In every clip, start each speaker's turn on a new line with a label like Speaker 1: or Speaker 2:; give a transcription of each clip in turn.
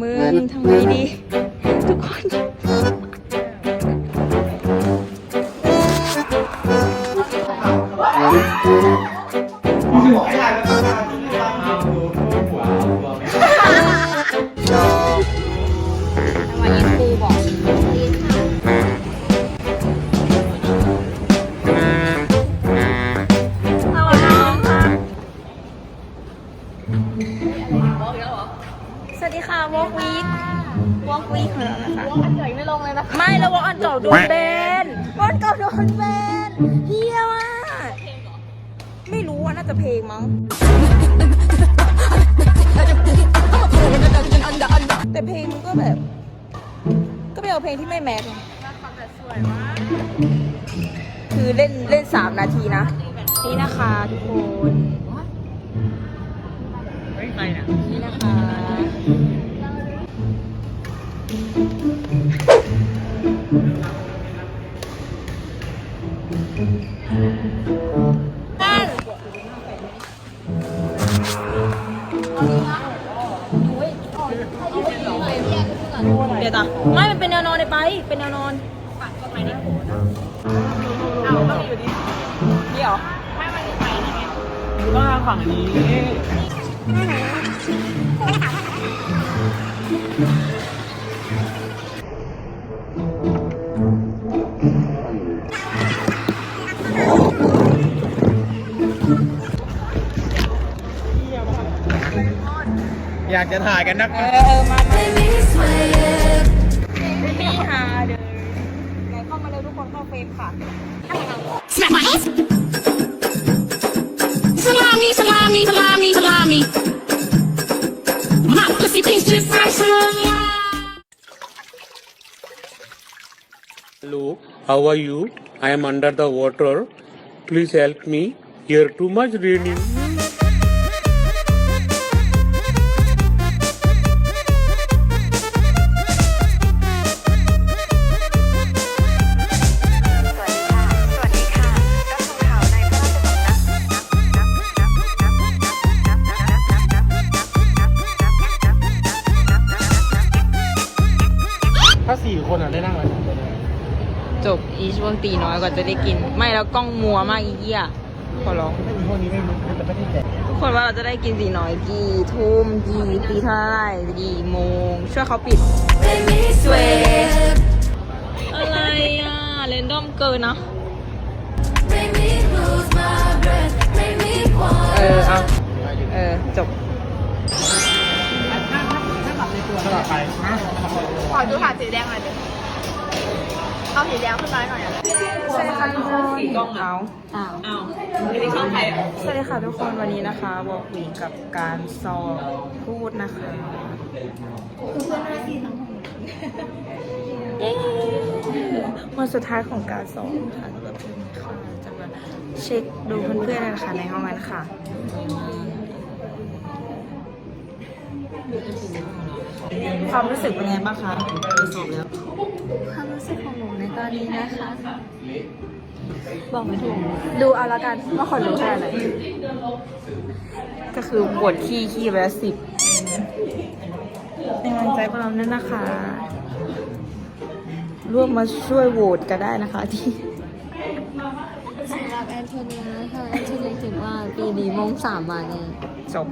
Speaker 1: มึงทำไงดี ทุกคน
Speaker 2: วั
Speaker 1: สดีค่ะวอล์กวีควอล์กวีของเรานะคะ
Speaker 2: อันเหนื่อยไม่ลงเลยนะ
Speaker 1: ไม่แล้ววอล์กอันเก่าโดนแบนวอล์กอันเก่าโดนแบนเฮียว่ะไม่รู้ว่าน่าจะเพลงมั้งแต่เพลงมันก็แบบ ก็ไปเอาเพลงที่ไม่แมสไงคือเล่นเล่นสามนาทีนะ นี่นะคะทุกคนนี่นะคะ เดี๋ยวต่อไม่ มันเป็นแนวนอนเลยไป เป็นแนวนอนฝั่งก็ไปในโขดเอาก็มีอยู่ดีนี่เหรอ
Speaker 3: ว่าฝั่งนี้ อยากจะถ่ายกันนัก
Speaker 1: เออเออมามาพี่หาเดินไหนเข้ามาเร็วทุกคนเข้าเฟรมค่ะ
Speaker 4: Smack my ass. Salami, salami, salami, salami. My pussy tastes just like salami.
Speaker 5: Luke, how are you? I am under the water. Please help me. Here too much raining.
Speaker 3: คนอะได้นั่งอะไรสองคน
Speaker 1: จบอีช่วงตีน้อยกว่าจะได้กิน ไม่แล้วกล้องมัวมากอีเหี้ยขอร้อง
Speaker 3: ไม่มีพวกนี้ไม่รู้แต่ไม่ได้แจก
Speaker 1: ทุกคนว่าเราจะได้กินสีน้อยกี่ทุ่มกี่ตีเท่าไหร่กี่โมง ช่วยเขาปิดสวยอะไรอะเรนดอมเกินนะเออเอาเออจบ
Speaker 3: สลับไป
Speaker 2: ข อดูผ่านสีแดงหน่อยดิเอาสีแดงขึ้นมาหน่อยอะ
Speaker 1: สวัสดีค่ะทุกคนกล้องเอา
Speaker 2: อ้าว
Speaker 1: สวัสดีค่ะทุกคนวันนี้นะคะบอกวีกับการสอบพูดนะคะเย้วันสุดท้ายของการสอบค่ะสำหรับวันนี้ค่ะจะมาเช็คดูเพื่อนๆนะคะในห้องนั้นค่ะ ความรู้สึกเป็นไงบ้างคะสอบแล้ว
Speaker 2: ความรู้สึกของหนูในตอนนี้นะคะ บอกไม่ถูก
Speaker 1: ดูเอาละกันว่าคนรู้แค่ไหนก็คือปวดขี้ขี้ไปแล้วสิบเป็นกำลังใจพวกเรานั่นนะคะ ร่วมมาช่วยโหวตก็ได้นะคะที่
Speaker 2: สำหรับแอนโทเนียค่ะแอนโทเนียคิดว่าปีนี้มงสามมาเนี่ย
Speaker 1: จบ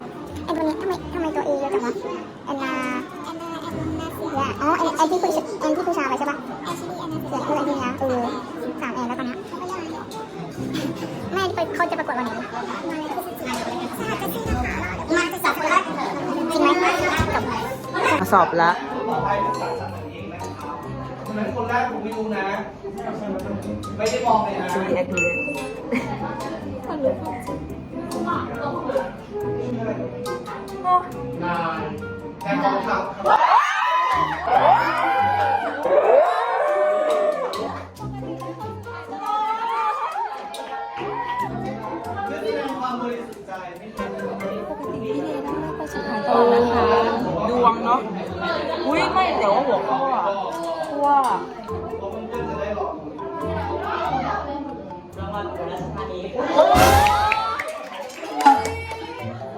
Speaker 6: แอนโทเนียทำไมทำไมตัวเอเยอะจังวะแอนนาแอนนาแอ๋อแอนแอนที่ผู้ชแอนที่ผู้ชาไปใช่ปะแอนที่แอนนาเสือเออแอนที่นะเออสามแอนแล้วตอนนี้แม่ไปเขาจะประกวดวันไหนมาจะสอบแล้วจริงไหม
Speaker 1: มาสอบแล้ว
Speaker 3: คนนั้นคนแรกผมไม่รู้นะ ไม่ได้บอกเลยนะ
Speaker 1: ช่วยแอดมินโอ้
Speaker 3: นายแต่ของเขา ความบริสุทธิ์ใจไม่ใช่
Speaker 1: เออดวงเนาะ อุ้ยไม่แต่ว่าหัวข้ออะว่า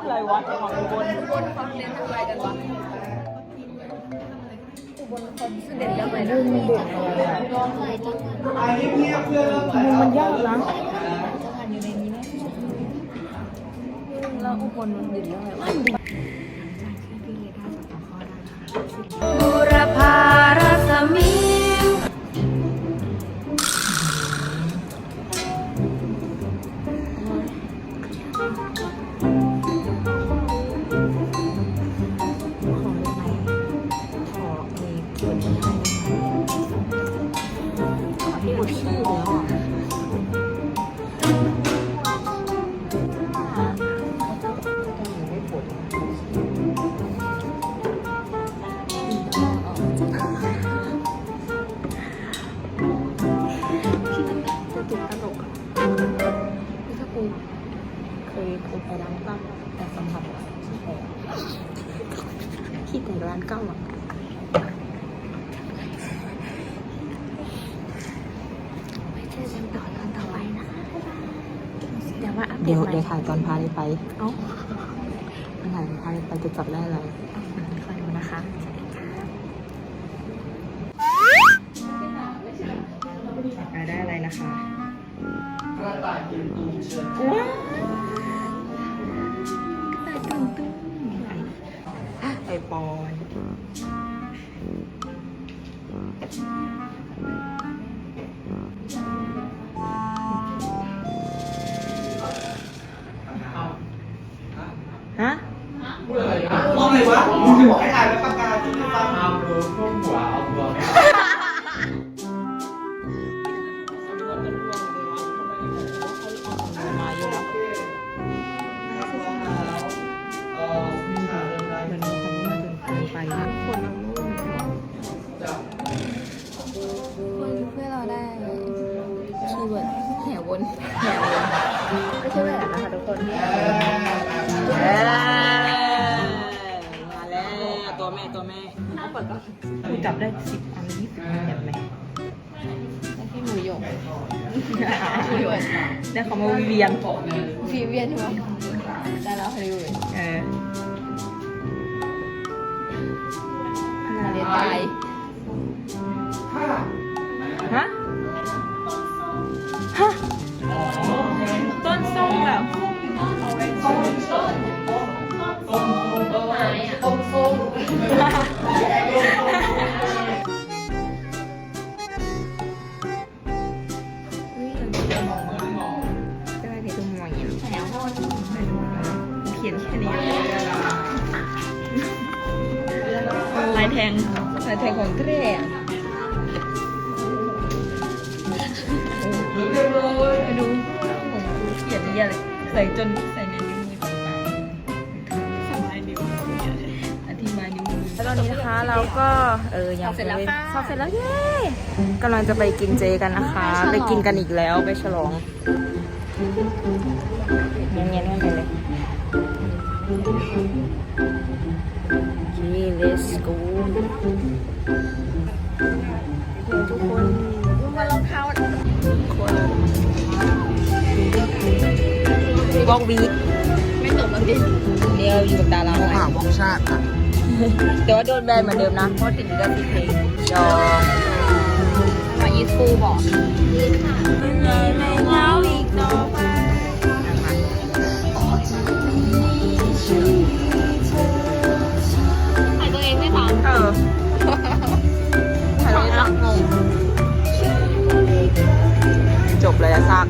Speaker 1: อะไรวะของบนบนฟังเรียนอะไรกันวะ
Speaker 3: อันนี้เงียบเพื่อนเริ่มถ่ายมันยากนะ
Speaker 2: แล้วอุบลมันดินแล้วไงวะ
Speaker 1: บุรพา
Speaker 2: เคยเคยไปร้านเก้าแต่สัมผัสที่แต่ร้านเก้าอะไปเจอกันต่อตอนต่อไปนะคะแต่ว่าอัปเด
Speaker 1: เดี๋ยว
Speaker 2: ตใหม่
Speaker 1: เดี๋ยวถ่ายตอนพาไปไป
Speaker 2: เอ้า
Speaker 1: ถ่ายพาไปจะจับได้อะไร
Speaker 2: คอยดูนะคะ
Speaker 1: ได้อะไรนะคะ
Speaker 3: กระต่ายกินตูมเชิญ
Speaker 1: ไอปอนฮะ
Speaker 3: มองเลยวะมึงจะบอกให้อ่านแล้วประ ได้
Speaker 1: สิบอันยี่สิบอันแบบไหน
Speaker 2: แล้วพี่หมูหยก
Speaker 1: ได้เขามาเวียน
Speaker 2: ฟีเวียนใช่ไหมได้แล้วฮอลลีวูด
Speaker 1: เออ
Speaker 2: มาเรียนตาย
Speaker 1: ฮะฮะต้นส้มแบบได้เพ ทงลายแทงของเทรอะ
Speaker 3: เรียบร้อย
Speaker 1: มาดูผมกูเขียนเยอะเลยใส่จนใส่ในนิ้วมือต่างๆสบายนิ้วมืออธิบายนิ้วมือแล้วตอนนี้นะคะเราก็เออยังเสร็จแล้วค่ะสอบเสร็จแล้วเย้กำลังจะไปกินเจกันนะคะ ไปกินกันอีกแล้วไปฉลองเงี้ยๆๆกันเลยโอเค let's go เดี๋ยวทุกคนดูมารองเท้าคนวอกวี
Speaker 2: ไม่จบแล้วพี่
Speaker 1: เดียวอยู่กับดารา
Speaker 3: ข่าววอกชาติค่ะ
Speaker 1: แต่ว่าโดนแบนเหมือนเดิมนะเพราะติดลิขสิทธิ์เพลงยอม
Speaker 2: มาอีฟูบอก
Speaker 1: ไม่เหงาอีกต่อไป
Speaker 2: เองไม่ทัน
Speaker 1: เออถ่ายรูปจักงงจบเลยอะซัก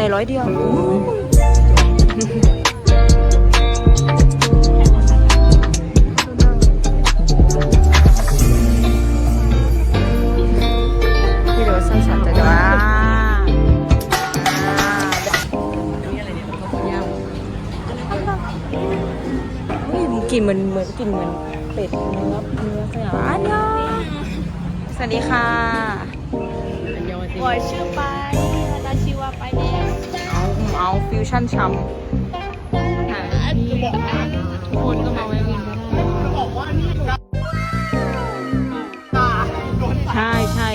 Speaker 3: ใน
Speaker 1: ร้อยเดียว พี่ดูสั้นๆจะจะว่ากินเหมือนเหมือนกินเหมือนเป็ดเนื้อเนื้อสยามอันยองสวัสดีค่ะ
Speaker 2: 我是白，私は白です。
Speaker 1: เอาเอาฟิวชั่นชัม
Speaker 2: คนก็มาไว้วินก็ได้
Speaker 1: ใช่ใช่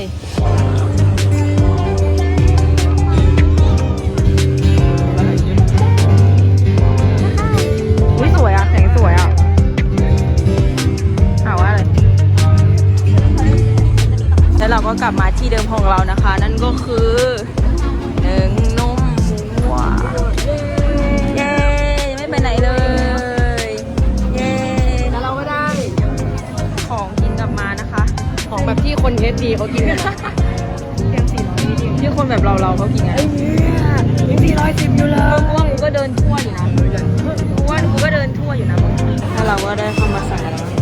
Speaker 1: อุ้ยสวยอะแสงสวยอะถามว่าอะไรแล้วเราก็กลับมาที่เดิมของเรานะคะ
Speaker 2: ที่คนเทสดีเขากินกัน
Speaker 1: ที่คนแบบเราเราเขากินไง
Speaker 2: ยังสี่ร้อยสิบอยู่เลย
Speaker 1: กูว่ากูก็เดินทั่วอยู่นะกูว่ากูก็เดินทั่วอยู่นะมึงแล้วเราก็ได้เข้า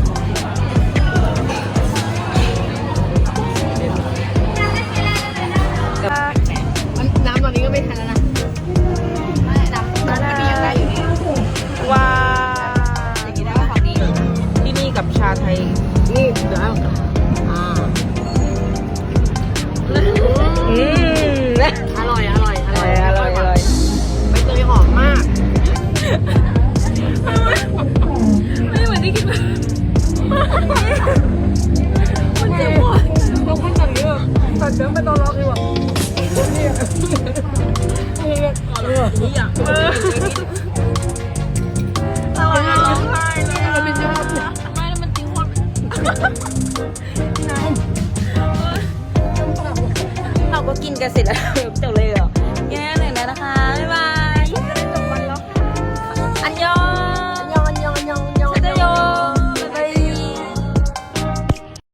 Speaker 1: 两份都捞给我